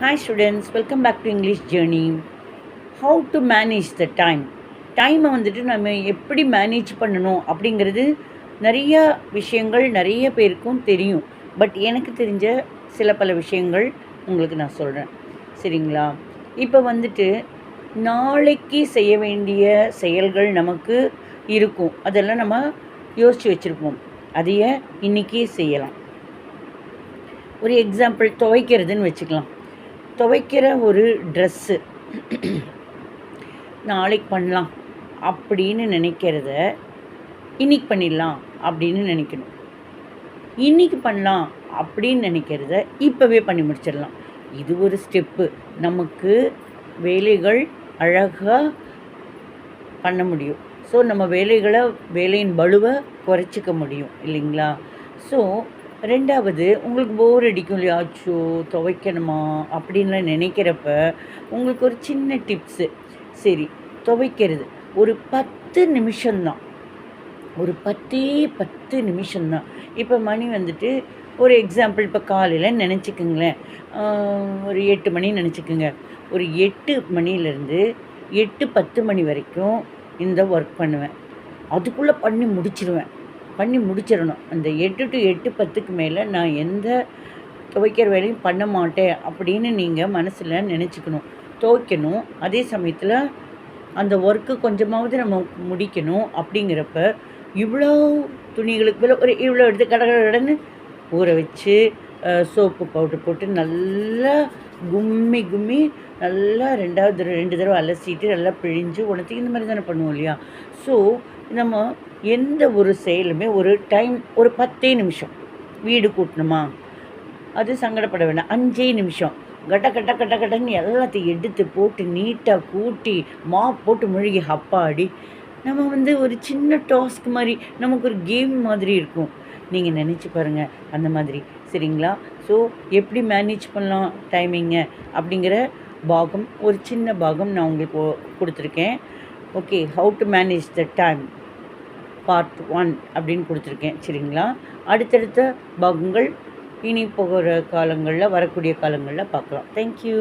Hi students welcome back to English journey how to manage the time டைமை வந்துட்டு நம்ம எப்படி மேனேஜ் பண்ணணும் அப்படிங்கிறது நிறைய விஷயங்கள் நிறைய பேருக்கும் தெரியும். பட் எனக்கு தெரிஞ்ச சில பல விஷயங்கள் உங்களுக்கு நான் சொல்கிறேன் சரிங்களா? இப்போ வந்துட்டு நாளைக்கு செய்ய வேண்டிய செயல்கள் நமக்கு இருக்கும். அதெல்லாம் நம்ம யோசித்து வச்சுருப்போம். அதையே இன்றைக்கே செய்யலாம். ஒரு எக்ஸாம்பிள் துவைக்கிறதுன்னு வச்சுக்கலாம். துவைக்கிற ஒரு ட்ரெஸ்ஸு நாளைக்கு பண்ணலாம் அப்படின்னு நினைக்கிறத இன்னைக்கு பண்ணிடலாம் அப்படின்னு நினைக்கணும். இன்னைக்கு பண்ணலாம் அப்படின்னு நினைக்கிறத இப்போவே பண்ணி முடிச்சிடலாம். இது ஒரு ஸ்டெப்பு நமக்கு வேலைகள் அழகாக பண்ண முடியும். ஸோ நம்ம வேலைகளை வேலையின் வலுவை குறைச்சிக்க முடியும் இல்லைங்களா? ஸோ ரெண்டாவது உங்களுக்கு போர் அடிக்கும் இல்லையா? அச்சோ துவைக்கணுமா? அப்படின்லாம் நினைக்கிறப்ப உங்களுக்கு ஒரு சின்ன டிப்ஸு சரி துவைக்கிறது. ஒரு பத்து நிமிஷம்தான். ஒரு பத்தே பத்து நிமிஷம்தான். இப்போ மணி வந்துட்டு ஒரு எக்ஸாம்பிள் இப்போ காலையில் நினச்சிக்கோங்களேன். ஒரு எட்டு மணி நினச்சிக்கோங்க. ஒரு எட்டு மணிலேருந்து எட்டு பத்து மணி வரைக்கும் இந்த ஒர்க் பண்ணுவேன். அதுக்குள்ளே பண்ணி முடிச்சிடுவேன் பண்ணி முடிச்சிடணும். அந்த எட்டு டு எட்டு பத்துக்கு மேலே நான் எந்த துவைக்கிற வேலையும் பண்ண மாட்டேன் அப்படின்னு நீங்கள் மனசில் நினச்சிக்கணும். துவைக்கணும். அதே சமயத்தில் அந்த ஒர்க்கு கொஞ்சமாவது நம்ம முடிக்கணும் அப்படிங்கிறப்ப இவ்வளோ துணிகளுக்கு மேலே ஒரு இவ்வளோ எடுத்து கடகடன்னு ஊற வச்சு சோப்பு பவுடர் போட்டு நல்லா கும்மி கும்மி நல்லா ரெண்டாவது தடவை ரெண்டு தடவை அலசிட்டு நல்லா பிழிஞ்சு உணர்த்தி இந்த மாதிரி தானே பண்ணுவோம் இல்லையா? ஸோ நம்ம எந்த ஒரு செயலுமே ஒரு டைம் ஒரு பத்தே நிமிஷம் வீடு கூட்டணுமா? அது சங்கடப்பட வேண்டாம் அஞ்சே நிமிஷம். கட்ட கட்ட கட்ட கட்டன்னு எல்லாத்தையும் எடுத்து போட்டு நீட்டாக கூட்டி மா போட்டு முழுகி அப்பாடி. நம்ம வந்து ஒரு சின்ன டாஸ்க் மாதிரி நமக்கு ஒரு கேம் மாதிரி இருக்கும். நீங்கள் நினச்சி பாருங்கள் அந்த மாதிரி. சரிங்களா? ஸோ எப்படி மேனேஜ் பண்ணலாம் டைமிங்கை அப்படிங்கிற பாகம் ஒரு சின்ன பாகம் நான் உங்களுக்கு கொடுத்துருக்கேன். Okay how to manage the time part one அப்படின்னு கொடுத்துருக்கேன். சரிங்களா? அடுத்தடுத்த பாகங்கள் இனி போகிற காலங்களில் வரக்கூடிய காலங்களில் பார்க்கலாம். தேங்க்யூ